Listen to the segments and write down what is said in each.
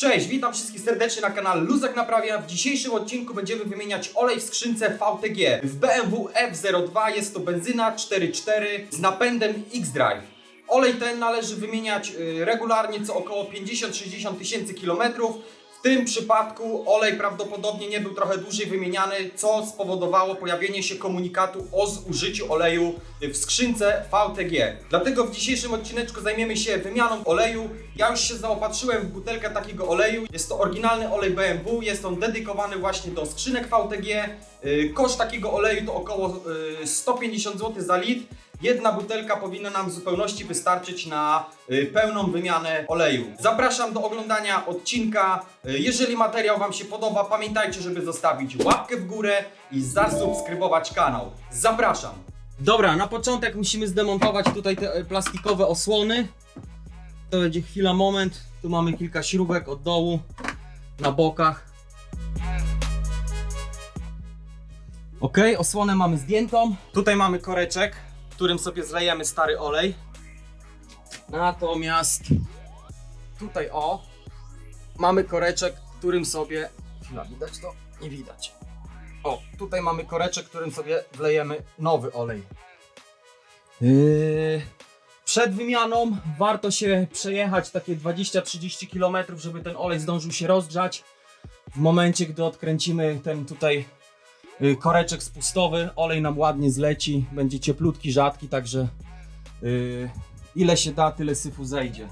Cześć, witam wszystkich serdecznie na kanale Luzak Naprawia. W dzisiejszym odcinku będziemy wymieniać olej w skrzynce VTG. W BMW F02 jest to benzyna 4.4 z napędem X-Drive. Olej ten należy wymieniać y, regularnie co około 50-60 tysięcy kilometrów. W tym przypadku olej prawdopodobnie nie był trochę dłużej wymieniany, co spowodowało pojawienie się komunikatu o zużyciu oleju w skrzynce VTG. Dlatego w dzisiejszym odcineczku zajmiemy się wymianą oleju. Ja już się zaopatrzyłem w butelkę takiego oleju. Jest to oryginalny olej BMW, jest on dedykowany właśnie do skrzynek VTG. Yy, Koszt takiego oleju to około yy, 150 zł za litr. Jedna butelka powinna nam w zupełności wystarczyć na y, pełną wymianę oleju. Zapraszam do oglądania odcinka. Y, jeżeli materiał Wam się podoba, pamiętajcie, żeby zostawić łapkę w górę i zasubskrybować kanał. Zapraszam! Dobra, na początek musimy zdemontować tutaj te e, plastikowe osłony. To będzie chwila, moment. Tu mamy kilka śrubek od dołu, na bokach. Ok, osłonę mamy zdjętą. Tutaj mamy koreczek, którym sobie zlejemy stary olej. Natomiast tutaj o, mamy koreczek, którym sobie. Chwila, widać to? Nie widać. O, tutaj mamy koreczek, którym sobie wlejemy nowy olej. Yy, przed wymianą warto się przejechać takie 20-30 km, żeby ten olej zdążył się rozgrzać. W momencie, gdy odkręcimy ten tutaj koreczek spustowy, olej nam ładnie zleci, będzie cieplutki, rzadki, także y, ile się da, tyle syfu zejdzie.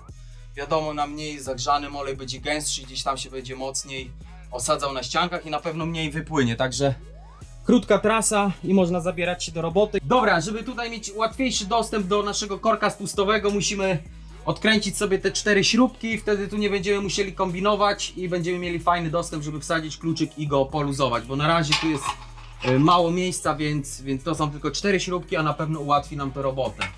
Wiadomo, na mniej zagrzanym olej będzie gęstszy, gdzieś tam się będzie mocniej osadzał na ściankach i na pewno mniej wypłynie, także krótka trasa i można zabierać się do roboty. Dobra, żeby tutaj mieć łatwiejszy dostęp do naszego korka spustowego, musimy odkręcić sobie te cztery śrubki, wtedy tu nie będziemy musieli kombinować i będziemy mieli fajny dostęp, żeby wsadzić kluczyk i go poluzować, bo na razie tu jest y, mało miejsca, więc, więc to są tylko cztery śrubki, a na pewno ułatwi nam to robotę.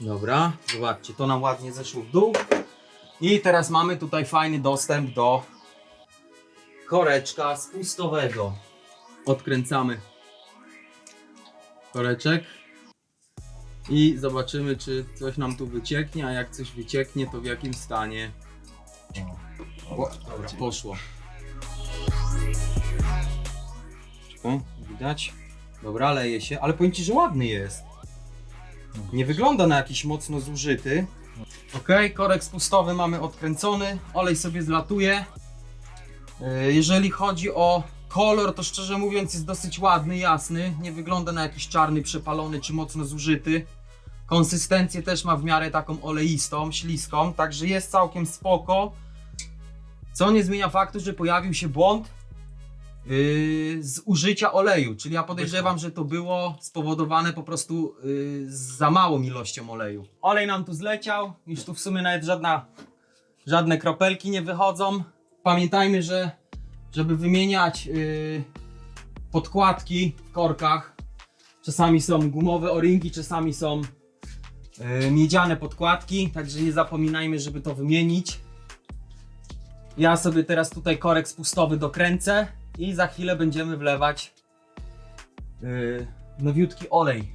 Dobra, zobaczcie, to nam ładnie zeszło w dół. I teraz mamy tutaj fajny dostęp do koreczka spustowego. Odkręcamy koreczek i zobaczymy, czy coś nam tu wycieknie, a jak coś wycieknie, to w jakim stanie. O, dobra, poszło. O, widać? Dobra, leje się, ale powiem Ci, że ładny jest. Nie wygląda na jakiś mocno zużyty. Ok, korek spustowy mamy odkręcony, olej sobie zlatuje. Yy, Jeżeli chodzi o kolor, to szczerze mówiąc jest dosyć ładny, jasny. Nie wygląda na jakiś czarny, przepalony czy mocno zużyty. Konsystencję też ma w miarę taką oleistą, śliską, także jest całkiem spoko. Co nie zmienia faktu, że pojawił się błąd yy, z użycia oleju, czyli ja podejrzewam, że to było spowodowane po prostu yy, z za małą ilością oleju. Olej nam tu zleciał, już tu w sumie nawet żadna, żadne kropelki nie wychodzą. Pamiętajmy, że żeby wymieniać yy, podkładki w korkach, czasami są gumowe o-ringi, czasami są yy, miedziane podkładki, także nie zapominajmy, żeby to wymienić. Ja sobie teraz tutaj korek spustowy dokręcę i za chwilę będziemy wlewać yy, nowiutki olej.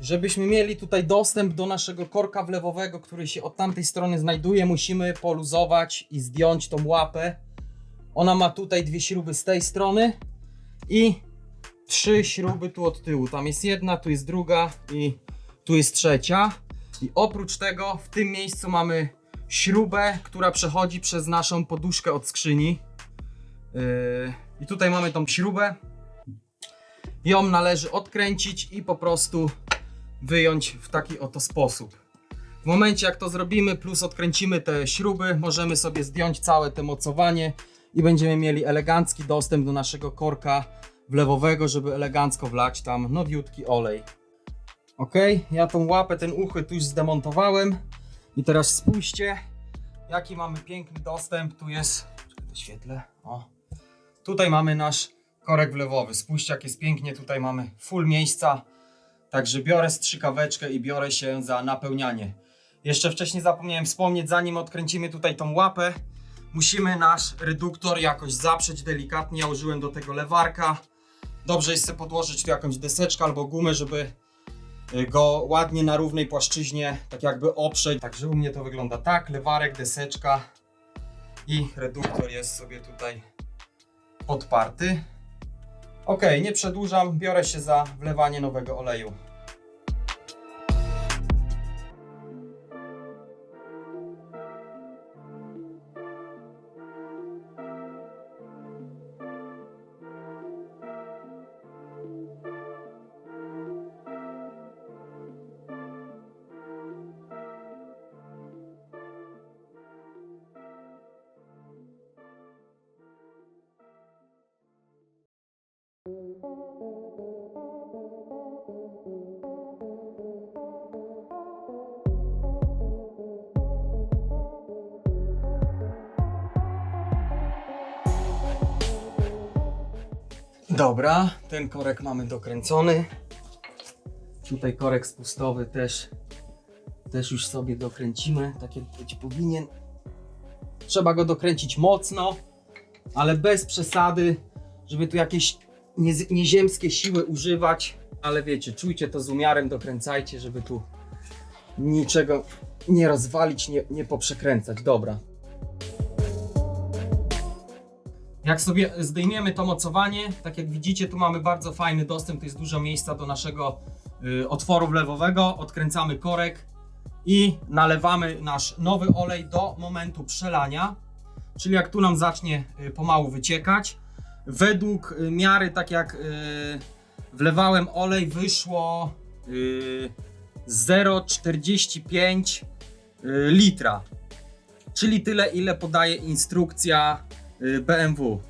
Żebyśmy mieli tutaj dostęp do naszego korka wlewowego, który się od tamtej strony znajduje, musimy poluzować i zdjąć tą łapę. Ona ma tutaj dwie śruby z tej strony i trzy śruby tu od tyłu. Tam jest jedna, tu jest druga i tu jest trzecia. I oprócz tego w tym miejscu mamy śrubę, która przechodzi przez naszą poduszkę od skrzyni. Yy, I tutaj mamy tą śrubę. Ją należy odkręcić i po prostu wyjąć w taki oto sposób. W momencie jak to zrobimy, plus odkręcimy te śruby, możemy sobie zdjąć całe to mocowanie i będziemy mieli elegancki dostęp do naszego korka wlewowego, żeby elegancko wlać tam nowiutki olej. Ok, ja tą łapę, ten uchy tu już zdemontowałem i teraz spójrzcie, jaki mamy piękny dostęp. Tu jest, czekaj, doświetlę, o. Tutaj mamy nasz korek wlewowy. Spójrzcie, jak jest pięknie. Tutaj mamy full miejsca. Także biorę strzykaweczkę i biorę się za napełnianie. Jeszcze wcześniej zapomniałem wspomnieć, zanim odkręcimy tutaj tą łapę, musimy nasz reduktor jakoś zaprzeć delikatnie. Ja użyłem do tego lewarka. Dobrze jest sobie podłożyć tu jakąś deseczkę albo gumę, żeby go ładnie na równej płaszczyźnie, tak jakby oprzeć. Także u mnie to wygląda tak, lewarek, deseczka i reduktor jest sobie tutaj podparty. Ok, nie przedłużam, biorę się za wlewanie nowego oleju. Dobra, ten korek mamy dokręcony. Tutaj korek spustowy też, też już sobie dokręcimy, tak jak być powinien. Trzeba go dokręcić mocno, ale bez przesady, żeby tu jakieś niez- nieziemskie siły używać. Ale wiecie, czujcie to z umiarem, dokręcajcie, żeby tu niczego nie rozwalić, nie, nie poprzekręcać. Dobra, Jak sobie zdejmiemy to mocowanie, tak jak widzicie, tu mamy bardzo fajny dostęp, to jest dużo miejsca do naszego y, otworu wlewowego. Odkręcamy korek i nalewamy nasz nowy olej do momentu przelania. Czyli jak tu nam zacznie y, pomału wyciekać. Według y, miary, tak jak wlewałem olej, wyszło y, 0,45 y, litra. Czyli tyle, ile podaje instrukcja BMW.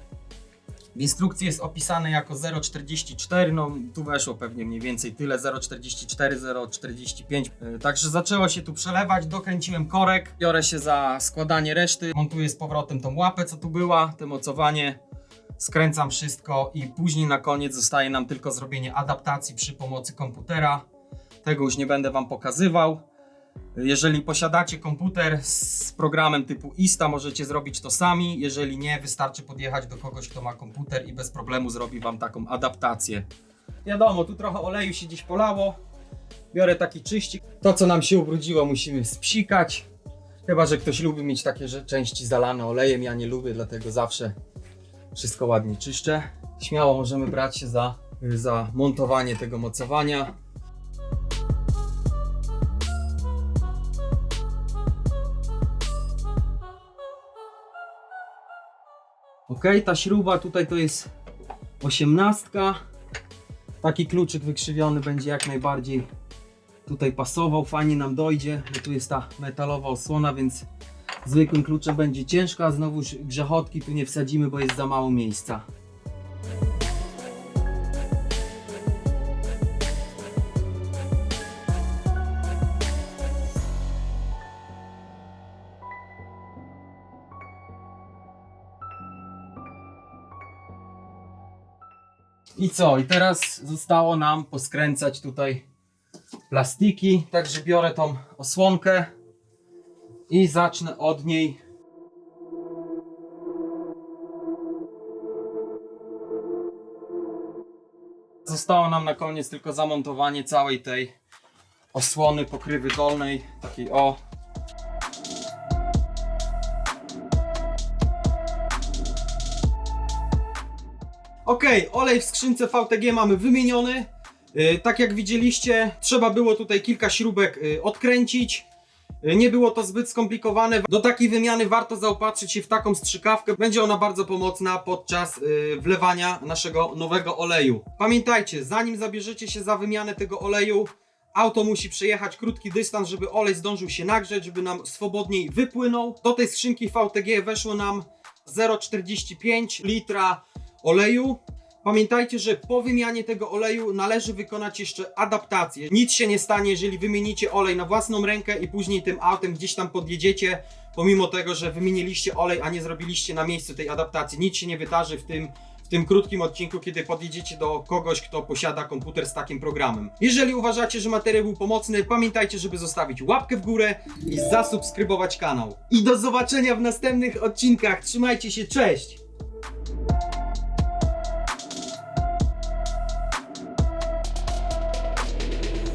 W instrukcji jest opisane jako 0,44, no tu weszło pewnie mniej więcej tyle, 0,44, 0,45. Y, Także zaczęło się tu przelewać, dokręciłem korek, biorę się za składanie reszty, montuję z powrotem tą łapę, co tu była, to mocowanie, skręcam wszystko i później na koniec zostaje nam tylko zrobienie adaptacji przy pomocy komputera. Tego już nie będę Wam pokazywał. Jeżeli posiadacie komputer z programem typu Ista, możecie zrobić to sami. Jeżeli nie, wystarczy podjechać do kogoś, kto ma komputer i bez problemu zrobi Wam taką adaptację. Wiadomo, tu trochę oleju się gdzieś polało. Biorę taki czyścik. To, co nam się ubrudziło, musimy spsikać. Chyba, że ktoś lubi mieć takie części zalane olejem. Ja nie lubię, dlatego zawsze wszystko ładnie czyszczę. Śmiało możemy brać się za, za montowanie tego mocowania. Ok, ta śruba tutaj to jest osiemnastka. Taki kluczyk wykrzywiony będzie jak najbardziej tutaj pasował, fajnie nam dojdzie, bo tu jest ta metalowa osłona, więc zwykłym kluczem będzie ciężko, a znowuż grzechotki tu nie wsadzimy, bo jest za mało miejsca. I co? I teraz zostało nam poskręcać tutaj plastiki. Także biorę tą osłonkę i zacznę od niej. Zostało nam na koniec tylko zamontowanie całej tej osłony pokrywy dolnej, takiej o. Ok, olej w skrzynce VTG mamy wymieniony. Yy, tak jak widzieliście, trzeba było tutaj kilka śrubek yy, odkręcić. Yy, Nie było to zbyt skomplikowane. Do takiej wymiany warto zaopatrzyć się w taką strzykawkę. Będzie ona bardzo pomocna podczas wlewania naszego nowego oleju. Pamiętajcie, zanim zabierzecie się za wymianę tego oleju, auto musi przejechać krótki dystans, żeby olej zdążył się nagrzeć, żeby nam swobodniej wypłynął. Do tej skrzynki VTG weszło nam 0,45 litra oleju. Pamiętajcie, że po wymianie tego oleju należy wykonać jeszcze adaptację. Nic się nie stanie, jeżeli wymienicie olej na własną rękę i później tym autem gdzieś tam podjedziecie, pomimo tego, że wymieniliście olej, a nie zrobiliście na miejscu tej adaptacji. Nic się nie wydarzy w tym, w tym krótkim odcinku, kiedy podjedziecie do kogoś, kto posiada komputer z takim programem. Jeżeli uważacie, że materiał był pomocny, pamiętajcie, żeby zostawić łapkę w górę i zasubskrybować kanał. I do zobaczenia w następnych odcinkach. Trzymajcie się, cześć!